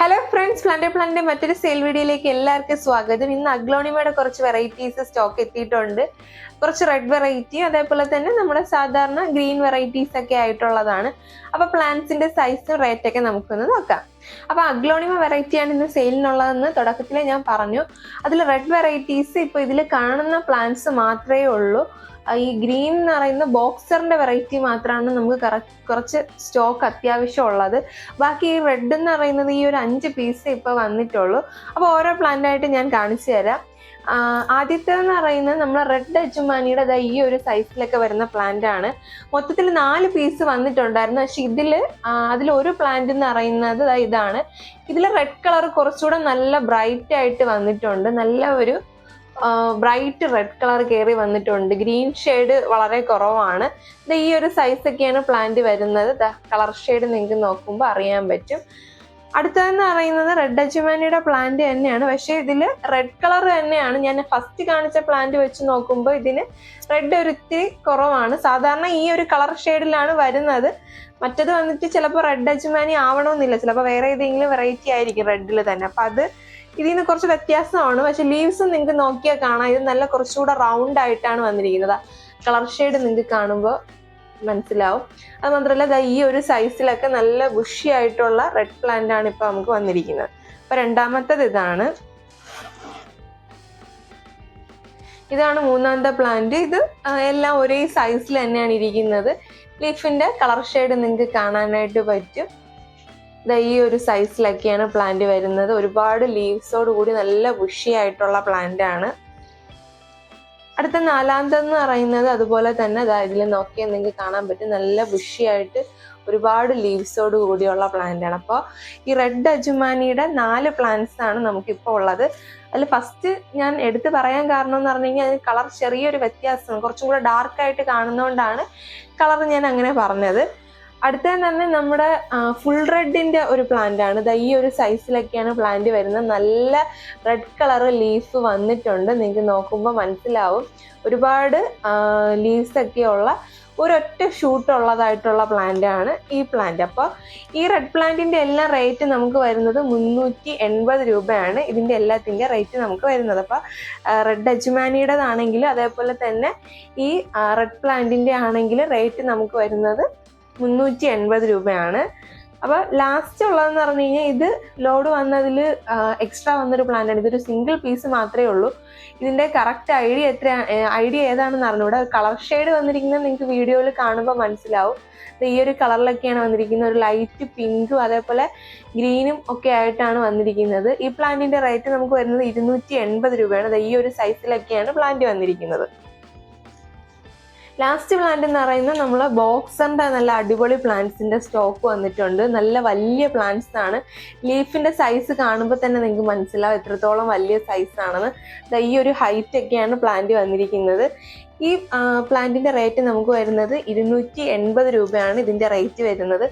Hello friends plant പ്ലാന്റിന്റെ മറ്റൊരു sale വീഡിയോയിലേക്ക് എല്ലാവർക്കും സ്വാഗതം. ഇന്ന് അഗ്ലോണിമയുടെ കുറച്ച് വെറൈറ്റീസ് സ്റ്റോക്ക് എത്തിയിട്ടുണ്ട്. കുറച്ച് റെഡ് വെറൈറ്റി അതേപോലെ തന്നെ നമ്മുടെ സാധാരണ ഗ്രീൻ വെറൈറ്റീസ് ഒക്കെ ആയിട്ടുള്ളതാണ്. അപ്പൊ പ്ലാന്റ്സിന്റെ സൈസും റേറ്റൊക്കെ നമുക്കൊന്ന് നോക്കാം. അപ്പൊ അഗ്ലോണിമ വെറൈറ്റിയാണ് ഇന്ന് സെയിലിനുള്ളതെന്ന് തുടക്കത്തിൽ ഞാൻ പറഞ്ഞു. അതിൽ റെഡ് വെറൈറ്റീസ് ഇപ്പൊ ഇതിൽ കാണുന്ന പ്ലാന്റ്സ് മാത്രമേ ഉള്ളൂ. ഈ ഗ്രീൻ എന്ന് പറയുന്ന ബോക്സറിന്റെ വെറൈറ്റി മാത്രമാണ് നമുക്ക് കറ- കുറച്ച് സ്റ്റോക്ക് അത്യാവശ്യം ഉള്ളത്. ബാക്കി ഈ റെഡ് എന്ന് പറയുന്നത് ഈ ഒരു അഞ്ച് പീസ് ഇപ്പൊ വന്നിട്ടുള്ളൂ. അപ്പോൾ ഓരോ പ്ലാന്റായിട്ട് ഞാൻ കാണിച്ചു തരാം. ആദ്യത്തേതെന്ന് പറയുന്നത് നമ്മൾ റെഡ് അച്ചുമാനിയുടെ ദാ ഈ ഒരു സൈസിലൊക്കെ വരുന്ന പ്ലാന്റ് ആണ്. മൊത്തത്തിൽ നാല് പീസ് വന്നിട്ടുണ്ടായിരുന്നു. പക്ഷെ ഇതിൽ അതിൽ ഒരു പ്ലാന്റ് എന്ന് പറയുന്നത് ഇതാണ്. ഇതിൽ റെഡ് കളർ കുറച്ചുകൂടെ നല്ല ബ്രൈറ്റ് ആയിട്ട് വന്നിട്ടുണ്ട്. നല്ല ഒരു ബ്രൈറ്റ് റെഡ് കളർ കയറി വന്നിട്ടുണ്ട്. ഗ്രീൻ ഷെയ്ഡ് വളരെ കുറവാണ്. ഈ ഒരു സൈസൊക്കെയാണ് പ്ലാന്റ് വരുന്നത്. കളർ ഷെയ്ഡ് നിങ്ങൾക്ക് നോക്കുമ്പോൾ അറിയാൻ പറ്റും. അടുത്തതെന്ന് പറയുന്നത് റെഡ് അജുമാനിയുടെ പ്ലാന്റ് തന്നെയാണ്. പക്ഷേ ഇതിൽ റെഡ് കളർ തന്നെയാണ്. ഞാൻ ഫസ്റ്റ് കാണിച്ച പ്ലാന്റ് വെച്ച് നോക്കുമ്പോൾ ഇതിന് റെഡ് ഒരുത്തി കുറവാണ്. സാധാരണ ഈ ഒരു കളർ ഷെയ്ഡിലാണ് വരുന്നത്. മറ്റത് വന്നിട്ട് ചിലപ്പോൾ റെഡ് അജുമാനി ആവണമെന്നില്ല. ചിലപ്പോൾ വേറെ ഏതെങ്കിലും വെറൈറ്റി ആയിരിക്കും റെഡിൽ തന്നെ. അപ്പം അത് ഇതിൽ നിന്ന് കുറച്ച് വ്യത്യാസമാണ്. പക്ഷെ ലീവ്സ് നിങ്ങൾക്ക് നോക്കിയാൽ കാണാം. ഇത് നല്ല കുറച്ചുകൂടെ റൗണ്ട് ആയിട്ടാണ് വന്നിരിക്കുന്നത്. കളർ ഷെയ്ഡ് നിങ്ങൾക്ക് കാണുമ്പോൾ മനസ്സിലാവും. അത് മാത്രമല്ല ഈ ഒരു സൈസിലൊക്കെ നല്ല ബുഷി ആയിട്ടുള്ള റെഡ് പ്ലാന്റ് ആണ് ഇപ്പൊ നമുക്ക് വന്നിരിക്കുന്നത്. അപ്പൊ രണ്ടാമത്തത് ഇതാണ്. ഇതാണ് മൂന്നാമത്തെ പ്ലാന്റ് ഇത് എല്ലാം ഒരേ സൈസിൽ തന്നെയാണ് ഇരിക്കുന്നത്. ലീഫിന്റെ കളർ ഷെയ്ഡ് നിങ്ങൾക്ക് കാണാനായിട്ട് പറ്റും. ദാ ഈ ഒരു സൈസിലൊക്കെയാണ് പ്ലാന്റ് വരുന്നത്. ഒരുപാട് ലീവ്സോട് കൂടി നല്ല ബുഷി ആയിട്ടുള്ള പ്ലാന്റ് ആണ്. അടുത്ത നാലാമത്തെന്ന് പറയുന്നത് അതുപോലെ തന്നെ ദാ ഇതിൽ നോക്കിയാൽ നിങ്ങൾക്ക് കാണാൻ പറ്റും. നല്ല വിഷിയായിട്ട് ഒരുപാട് ലീവ്സോട് കൂടിയുള്ള പ്ലാന്റ് ആണ്. അപ്പോൾ ഈ റെഡ് അജുമാനിയുടെ നാല് പ്ലാന്റ്സ് ആണ് നമുക്കിപ്പോൾ ഉള്ളത്. അതിൽ ഫസ്റ്റ് ഞാൻ എടുത്തു പറയാൻ കാരണം എന്ന് പറഞ്ഞു കഴിഞ്ഞാൽ അതിന് കളർ ചെറിയൊരു വ്യത്യാസമാണ്. കുറച്ചും കൂടെ ഡാർക്കായിട്ട് കാണുന്നതുകൊണ്ടാണ് കളർ ഞാൻ അങ്ങനെ പറഞ്ഞത്. അടുത്തത് തന്നെ നമ്മുടെ ഫുൾ റെഡിന്റെ ഒരു പ്ലാന്റ് ആണ്. ദാ ഈ ഒരു സൈസിലൊക്കെയാണ് പ്ലാന്റ് വരുന്നത്. നല്ല റെഡ് കളർ ലീഫ് വന്നിട്ടുണ്ട്. നിങ്ങൾക്ക് നോക്കുമ്പോൾ മനസ്സിലാവും. ഒരുപാട് ലീവ്സ് ഒക്കെയുള്ള ഒരൊറ്റ ഷൂട്ട് ഉള്ളതായിട്ടുള്ള പ്ലാന്റ് ആണ് ഈ പ്ലാന്റ് അപ്പോൾ ഈ റെഡ് പ്ലാന്റിന്റെ എല്ലാം റേറ്റ് നമുക്ക് വരുന്നത് മുന്നൂറ്റി എൺപത് രൂപയാണ്. ഇതിന്റെ എല്ലാത്തിന്റെ റേറ്റ് നമുക്ക് വരുന്നത്. അപ്പോൾ റെഡ് അജുമാനിയുടേതാണെങ്കിലും അതേപോലെ തന്നെ ഈ റെഡ് പ്ലാന്റിന്റെ ആണെങ്കിൽ റേറ്റ് നമുക്ക് വരുന്നത് മുന്നൂറ്റി എൺപത് രൂപയാണ്. അപ്പോൾ ലാസ്റ്റ് ഉള്ളതെന്ന് പറഞ്ഞു കഴിഞ്ഞാൽ ഇത് ലോഡ് വന്നതിൽ എക്സ്ട്രാ വന്നൊരു ആണ്. ഇതൊരു സിംഗിൾ പീസ് മാത്രമേ ഉള്ളൂ. ഇതിന്റെ കറക്റ്റ് ഐഡിയ എത്ര ഐഡിയ ഏതാണെന്ന് അറിഞ്ഞൂടെ കളർ ഷെയ്ഡ് വന്നിരിക്കുന്നത് നിങ്ങൾക്ക് വീഡിയോയിൽ കാണുമ്പോൾ മനസ്സിലാവും. ഈ ഒരു കളറിലൊക്കെയാണ് വന്നിരിക്കുന്നത്. ഒരു ലൈറ്റ് പിങ്കും അതേപോലെ ഗ്രീനും ഒക്കെ ആയിട്ടാണ് വന്നിരിക്കുന്നത്. ഈ പ്ലാന്റിന്റെ റേറ്റ് നമുക്ക് വരുന്നത് ഇരുന്നൂറ്റി എൺപത് രൂപയാണ് ഈ ഒരു സൈസിലൊക്കെയാണ് പ്ലാന്റ് വന്നിരിക്കുന്നത്. ലാസ്റ്റ് പ്ലാന്റ് എന്ന് പറയുന്നത് നമ്മൾ ബോക്സറിന്റെ നല്ല അടിപൊളി പ്ലാന്റ്സിന്റെ സ്റ്റോക്ക് വന്നിട്ടുണ്ട്. നല്ല വലിയ പ്ലാന്റ്സ് ആണ്. ലീഫിന്റെ സൈസ് കാണുമ്പോൾ തന്നെ നിങ്ങൾക്ക് മനസ്സിലാവും എത്രത്തോളം വലിയ സൈസ് ആണെന്ന്. ഈ ഒരു ഹൈറ്റ് ഒക്കെയാണ് പ്ലാന്റ് വന്നിരിക്കുന്നത്. ഈ പ്ലാന്റിന്റെ റേറ്റ് നമുക്ക് വരുന്നത് ഇരുന്നൂറ്റി എൺപത് രൂപയാണ് ഇതിന്റെ റേറ്റ് വരുന്നത്.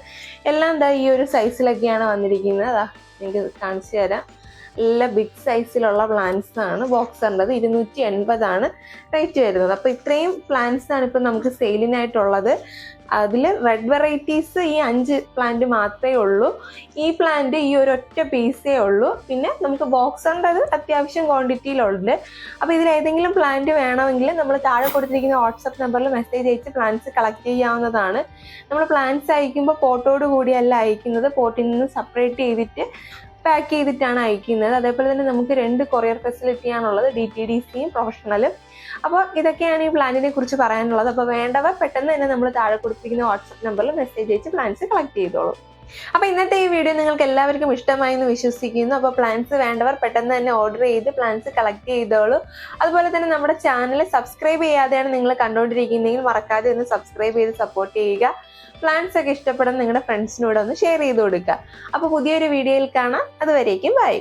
എല്ലാം എന്താ ഈ ഒരു സൈസിലൊക്കെയാണ് വന്നിരിക്കുന്നത്. അതാ നിങ്ങൾക്ക് കാണിച്ചു തരാം. നല്ല ബിഗ് സൈസിലുള്ള പ്ലാന്റ്സ് ആണ്. ബോക്സ് ഉള്ളത് ഇരുന്നൂറ്റി എൺപതാണ് റേറ്റ് വരുന്നത്. അപ്പോൾ ഇത്രയും പ്ലാന്റ്സ് ആണ് ഇപ്പം നമുക്ക് സെയിലിനായിട്ടുള്ളത് അതിൽ റെഡ് വെറൈറ്റീസ് ഈ അഞ്ച് പ്ലാന്റ് മാത്രമേ ഉള്ളൂ. ഈ പ്ലാന്റ് ഈ ഒരു ഒറ്റ പീസേ ഉള്ളൂ. പിന്നെ നമുക്ക് ബോക്സ് ഉണ്ടത് അത്യാവശ്യം ക്വാണ്ടിറ്റിയിലുണ്ട് അപ്പോൾ ഇതിൽ ഏതെങ്കിലും പ്ലാന്റ് വേണമെങ്കിൽ നമ്മൾ താഴെ കൊടുത്തിരിക്കുന്ന വാട്സപ്പ് നമ്പറിൽ മെസ്സേജ് അയച്ച് പ്ലാന്റ്സ് കളക്ട് ചെയ്യാവുന്നതാണ്. നമ്മൾ പ്ലാന്റ്സ് അയക്കുമ്പോൾ പോട്ടോട് കൂടിയല്ല അയക്കുന്നത്. പോട്ടിൽ നിന്ന് സെപ്പറേറ്റ് ചെയ്തിട്ട് പാക്ക് ചെയ്തിട്ടാണ് അയക്കുന്നത്. അതേപോലെ തന്നെ നമുക്ക് രണ്ട് കൊറിയർ ഫെസിലിറ്റിയാണുള്ളത് ഡി ടി ഡി സിയും പ്രൊഫഷണലും അപ്പോൾ ഇതൊക്കെയാണ് ഈ പ്ലാനിനെ കുറിച്ച് പറയാനുള്ളത്. അപ്പോൾ വേണ്ടവർ പെട്ടെന്ന് തന്നെ നമ്മൾ താഴെ കൊടുത്തിരിക്കുന്ന വാട്സപ്പ് നമ്പറിൽ മെസ്സേജ് അയച്ച് പ്ലാൻസ് കളക്ട് ചെയ്തോളൂ. അപ്പോൾ ഇന്നത്തെ ഈ വീഡിയോ നിങ്ങൾക്ക് എല്ലാവർക്കും ഇഷ്ടമായി എന്ന് വിശ്വസിക്കുന്നു. അപ്പോൾ പ്ലാൻസ് വേണ്ടവർ പെട്ടെന്ന് തന്നെ ഓർഡർ ചെയ്ത് പ്ലാൻസ് കളക്ട് ചെയ്തോളൂ. അതുപോലെ തന്നെ നമ്മുടെ ചാനൽ സബ്സ്ക്രൈബ് ചെയ്യാതെയാണ് നിങ്ങൾ കണ്ടുകൊണ്ടിരിക്കുന്നതെങ്കിൽ മറക്കാതെ ഒന്ന് സബ്സ്ക്രൈബ് ചെയ്ത് സപ്പോർട്ട് ചെയ്യുക. പ്ലാൻസ് ഒക്കെ ഇഷ്ടപ്പെടുന്ന നിങ്ങളുടെ ഫ്രണ്ട്സിനോട് ഒന്ന് ഷെയർ ചെയ്ത് കൊടുക്കുക. അപ്പോൾ പുതിയൊരു വീഡിയോയിൽ കാണാം. അതുവരേക്കും ബൈ